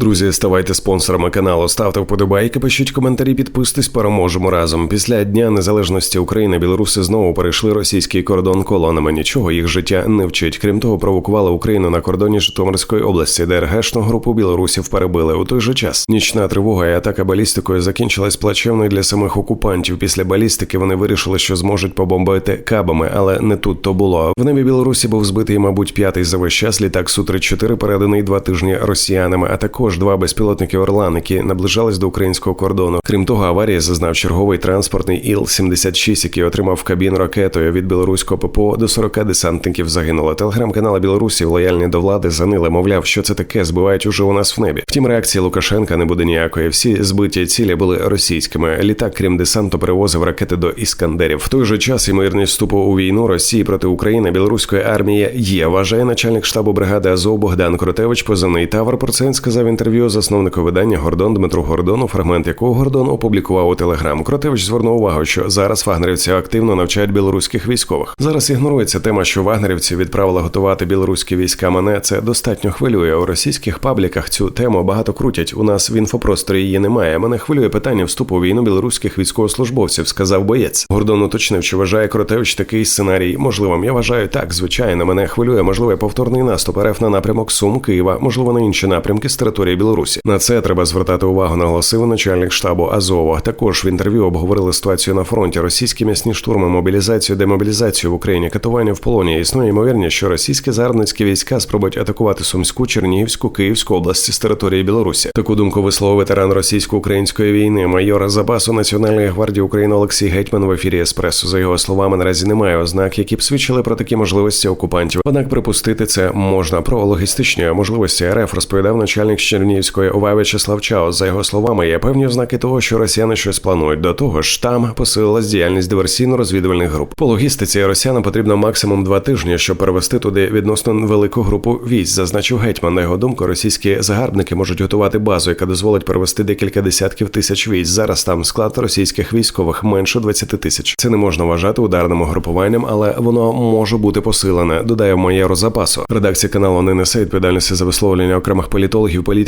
Друзі, ставайте спонсорами каналу, ставте вподобайки, пишіть коментарі, підписуйтесь, переможемо разом. Після дня незалежності України білоруси знову перейшли російський кордон колонами. Нічого їх життя не вчить. Крім того, провокували Україну на кордоні Житомирської області, де РГшну групу білорусів перебили. У той же час нічна тривога і атака балістикою закінчилась плачевною для самих окупантів. Після балістики вони вирішили, що зможуть побомбити кабами, але не тут то було. В небі Білорусі був збитий, мабуть, п'ятий за весь час літак су 34 переданий два тижні росіянами, а також два безпілотники Орлан, які наближались до українського кордону. Крім того, аварії зазнав черговий транспортний іл 76 який отримав кабін ракетою від білоруського ППО до 40 десантників. Загинуло. Телеграм-канали Білорусі, лояльні до влади, занили, мовляв, що це таке збивають уже у нас в небі. Втім, реакції Лукашенка не буде ніякої. Всі збиті цілі були російськими. Літак, крім десанту, перевозив ракети до іскандерів. В той же час ймовірність вступу у війну Росії проти України білоруської армії є. Вважає начальник штабу бригади Азов Богдан Крутевич. Позивний Тавр про це він сказав в інтерв'ю засновнику видання Гордон Дмитру Гордону, фрагмент якого Гордон опублікував у Телеграм. Крутевич звернув увагу, що зараз вагнерівці активно навчають білоруських військових. Зараз ігнорується тема, що вагнерівці відправили готувати білоруські війська. Мене це достатньо хвилює. У російських пабліках цю тему багато крутять. У нас в інфопросторі її немає. Мене хвилює питання вступу у війну білоруських військовослужбовців, сказав боєць. Гордон уточнив, чи вважає Кротевич такий сценарій можливим. Я вважаю так, звичайно. Мене хвилює можливий повторний наступ РФ на напрямок Сум, Києва, можливо, на інші напрямки з території Білорусі. На це треба звертати увагу, наголосив начальник штабу Азова. Також в інтерв'ю обговорили ситуацію на фронті. Російські м'ясні штурми, мобілізацію, демобілізацію в Україні, катування в полоні. Існує ймовірність, що російські загарбницькі війська спробують атакувати Сумську, Чернігівську, Київську області з території Білорусі. Таку думку висловив ветеран російсько-української війни, майор запасу Національної гвардії України Олексій Гетьман в ефірі Еспресо. За його словами, наразі немає ознак, які б свідчили про такі можливості окупантів. Однак припустити це можна. Про логістичні можливості РФ розповідав начальник з Чернігівської ОВА В'ячеслав Чао. За його словами, є певні ознаки того, що росіяни щось планують. До того ж, там посилилась діяльність диверсійно-розвідувальних груп. По логістиці росіянам потрібно максимум два тижні, щоб перевести туди відносно велику групу військ, зазначив гетьман. На його думку, російські загарбники можуть готувати базу, яка дозволить перевести декілька десятків тисяч військ. Зараз там склад російських військових менше 20 тисяч. Це не можна вважати ударним угрупуванням, але воно може бути посилене. Додає майору запасу. Редакція каналу не несе відповідальності за висловлення окремих політологів, політиків,